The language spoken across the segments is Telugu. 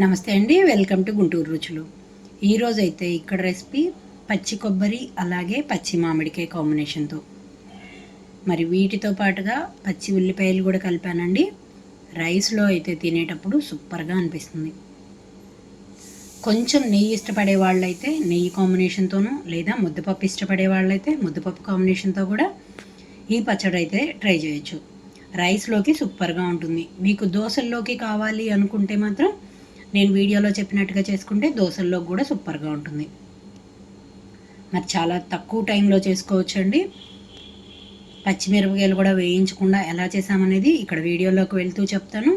నమస్తే అండి వెల్కమ్ టు గుంటూరు రుచులు. ఈరోజు అయితే ఇక్కడ రెసిపీ పచ్చి కొబ్బరి అలాగే పచ్చి మామిడికాయ కాంబినేషన్తో. మరి వీటితో పాటుగా పచ్చి ఉల్లిపాయలు కూడా కలిపానండి. రైస్లో అయితే తినేటప్పుడు సూపర్గా అనిపిస్తుంది. కొంచెం నెయ్యి ఇష్టపడే వాళ్ళైతే నెయ్యి కాంబినేషన్తోనూ లేదా ముద్దపప్పు ఇష్టపడే వాళ్ళైతే ముద్దపప్పు కాంబినేషన్తో కూడా ఈ పచ్చడి అయితే ట్రై చేయొచ్చు. రైస్లోకి సూపర్గా ఉంటుంది. మీకు దోశల్లోకి కావాలి అనుకుంటే మాత్రం నేను వీడియోలో చెప్పినట్టుగా చేసుకుంటే దోశల్లో కూడా సూపర్గా ఉంటుంది. మరి చాలా తక్కువ టైంలో చేసుకోవచ్చండి. పచ్చిమిరపకాయలు కూడా వేయించకుండా ఎలా చేసామనేది ఇక్కడ వీడియోలోకి వెళ్తూ చెప్తాను.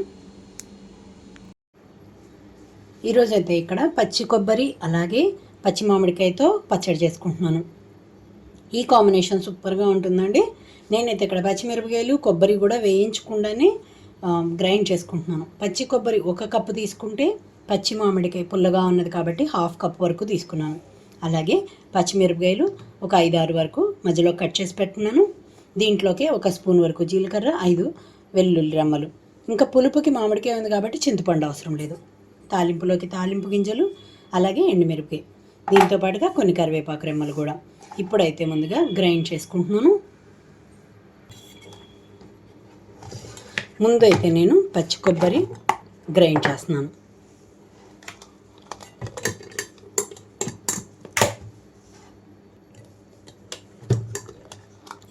ఈరోజు అయితే ఇక్కడ పచ్చి కొబ్బరి అలాగే పచ్చి మామిడికాయతో పచ్చడి చేసుకుంటున్నాను. ఈ కాంబినేషన్ సూపర్గా ఉంటుందండి. నేనైతే ఇక్కడ పచ్చిమిరపకాయలు కొబ్బరి కూడా వేయించకుండానే గ్రైండ్ చేసుకుంటున్నాను. పచ్చి కొబ్బరి ఒక కప్పు తీసుకుంటే పచ్చి మామిడికాయ పుల్లగా ఉన్నది కాబట్టి హాఫ్ కప్ వరకు తీసుకున్నాను. అలాగే పచ్చిమిరపకాయలు ఒక ఐదు ఆరు వరకు మధ్యలో కట్ చేసి పెట్టుకున్నాను. దీంట్లోకి ఒక స్పూన్ వరకు జీలకర్ర ఐదు వెల్లుల్లి రమ్మలు. ఇంకా పులుపుకి మామిడికాయ ఉంది కాబట్టి చింతపండు అవసరం లేదు. తాలింపులోకి తాలింపు గింజలు అలాగే ఎండుమిరపకాయ. దీంతో పాటుగా కొన్ని కరివేపాకు రెమ్మలు కూడా. ఇప్పుడైతే ముందుగా గ్రైండ్ చేసుకుంటున్నాను. ముందు అయితే నేను పచ్చి కొబ్బరి గ్రైండ్ చేస్తున్నాను.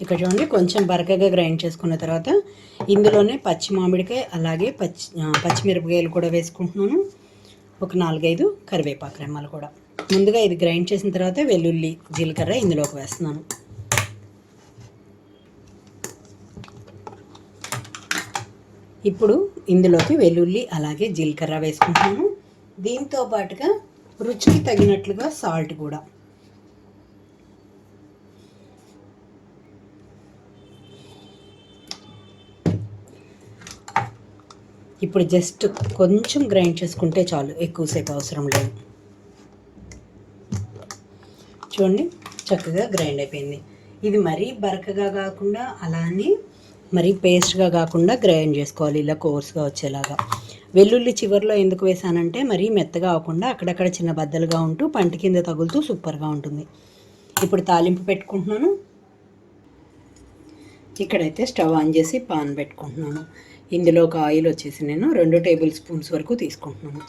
ఇక్కడ చూడండి కొంచెం బరకగా గ్రైండ్ చేసుకున్న తర్వాత ఇందులోనే పచ్చి మామిడికాయ అలాగే పచ్చి పచ్చిమిరపకాయలు కూడా వేసుకుంటున్నాను. ఒక నాలుగైదు కరివేపాకు రెమ్మలు కూడా. ముందుగా ఇది గ్రైండ్ చేసిన తర్వాత వెల్లుల్లి జీలకర్ర ఇందులోకి వేస్తున్నాను. ఇప్పుడు ఇందులోకి వెల్లుల్లి అలాగే జీలకర్ర వేసుకుంటున్నాను. దీంతో పాటుగా రుచికి తగినట్లుగా సాల్ట్ కూడా. ఇప్పుడు జస్ట్ కొంచెం గ్రైండ్ చేసుకుంటే చాలు ఎక్కువసేపు అవసరం లేదు. చూడండి చక్కగా గ్రైండ్ అయిపోయింది. ఇది మరీ బరకగా కాకుండా అలానే మరీ పేస్ట్గా కాకుండా గ్రైండ్ చేసుకోవాలి ఇలా కోర్స్గా వచ్చేలాగా. వెల్లుల్లి చివరిలో ఎందుకు వేసానంటే మరీ మెత్తగా అవ్వకుండా అక్కడక్కడ చిన్న బద్దలుగా ఉంటూ పంట కింద తగులుతూ సూపర్గా ఉంటుంది. ఇప్పుడు తాలింపు పెట్టుకుంటున్నాను. ఇక్కడైతే స్టవ్ ఆన్ చేసి పాన్ పెట్టుకుంటున్నాను. ఇందులో ఒక ఆయిల్ వచ్చేసి నేను రెండు టేబుల్ స్పూన్స్ వరకు తీసుకుంటున్నాను.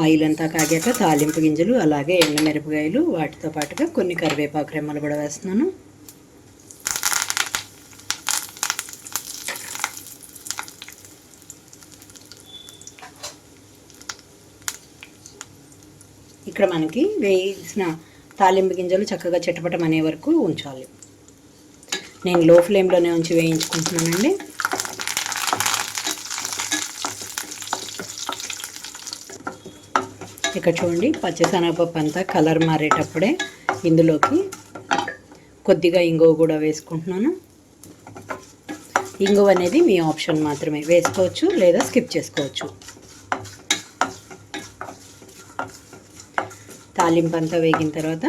ఆయిల్ అంతా కాగాక తాలింపు గింజలు అలాగే ఎండమిరపకాయలు వాటితో పాటుగా కొన్ని కరివేపాకు రెమ్మలు కూడా వేస్తున్నాను. ఇక్కడ మనకి వేసిన తాలింపు గింజలు చక్కగా చిటపటం అనే వరకు ఉంచాలి. నేను లో ఫ్లేమ్లోనే ఉంచి వేయించుకుంటున్నానండి. ఇక్కడ చూడండి పచ్చిశనగపప్పు అంతా కలర్ మారేటప్పుడే ఇందులోకి కొద్దిగా ఇంగువ కూడా వేసుకుంటున్నాను. ఇంగువ అనేది మీ ఆప్షన్ మాత్రమే వేసుకోవచ్చు లేదా స్కిప్ చేసుకోవచ్చు. తాలింపు అంతా వేగిన తర్వాత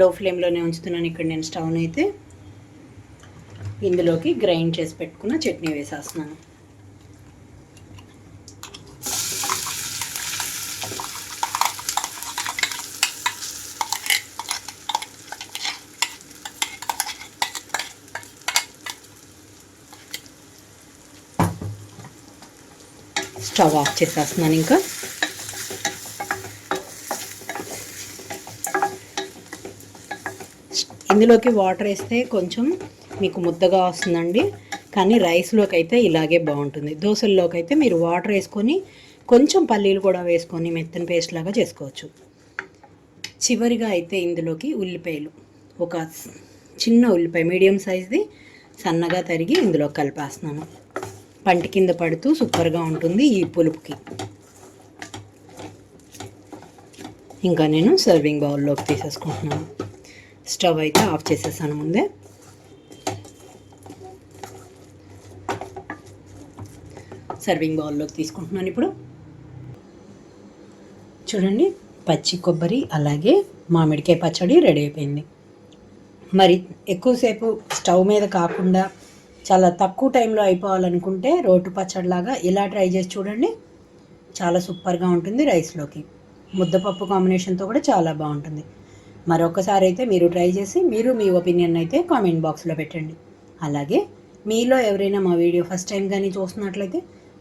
లో ఫ్లేమ్లోనే ఉంచుతున్నాను. ఇక్కడ నేను స్టవ్ని అయితే ఇందులోకి గ్రైండ్ చేసి పెట్టుకున్న చట్నీ వేసేస్తున్నాను. స్టవ్ ఆఫ్ చేసేస్తున్నాను ఇంకా. ఇందులోకి వాటర్ వేస్తే కొంచెం మీకు ముద్దగా వస్తుందండి. కానీ రైస్లోకి అయితే ఇలాగే బాగుంటుంది. దోశల్లోకి అయితే మీరు వాటర్ వేసుకొని కొంచెం పల్లీలు కూడా వేసుకొని మెత్తని పేస్ట్ లాగా చేసుకోవచ్చు. చివరిగా అయితే ఇందులోకి ఉల్లిపాయలు. ఒక చిన్న ఉల్లిపాయ మీడియం సైజ్ది సన్నగా తరిగి ఇందులో కలిపేస్తున్నాను. పంట కింద పడుతూ సూపర్గా ఉంటుంది ఈ పులుపుకి. ఇంకా నేను సర్వింగ్ బౌల్లోకి తీసేసుకుంటున్నాను. స్టవ్ అయితే ఆఫ్ చేసేసాను ముందే. సర్వింగ్ బౌల్లోకి తీసుకుంటున్నాను ఇప్పుడు. చూడండి పచ్చి కొబ్బరి అలాగే మామిడికాయ పచ్చడి రెడీ అయిపోయింది. మరి ఎక్కువసేపు స్టవ్ మీద కాకుండా చాలా తక్కువ టైంలో అయిపోవాలనుకుంటే రోటు పచ్చడిలాగా ఇలా ట్రై చేసి చూడండి. చాలా సూపర్గా ఉంటుంది రైస్లోకి. ముద్దపప్పు కాంబినేషన్తో కూడా చాలా బాగుంటుంది. మరొకసారి అయితే మీరు ట్రై చేసి మీరు మీ ఒపీనియన్ అయితే కామెంట్ బాక్స్లో పెట్టండి. అలాగే మీలో ఎవరైనా మా వీడియో ఫస్ట్ టైం కానీ చూస్తున్నట్లయితే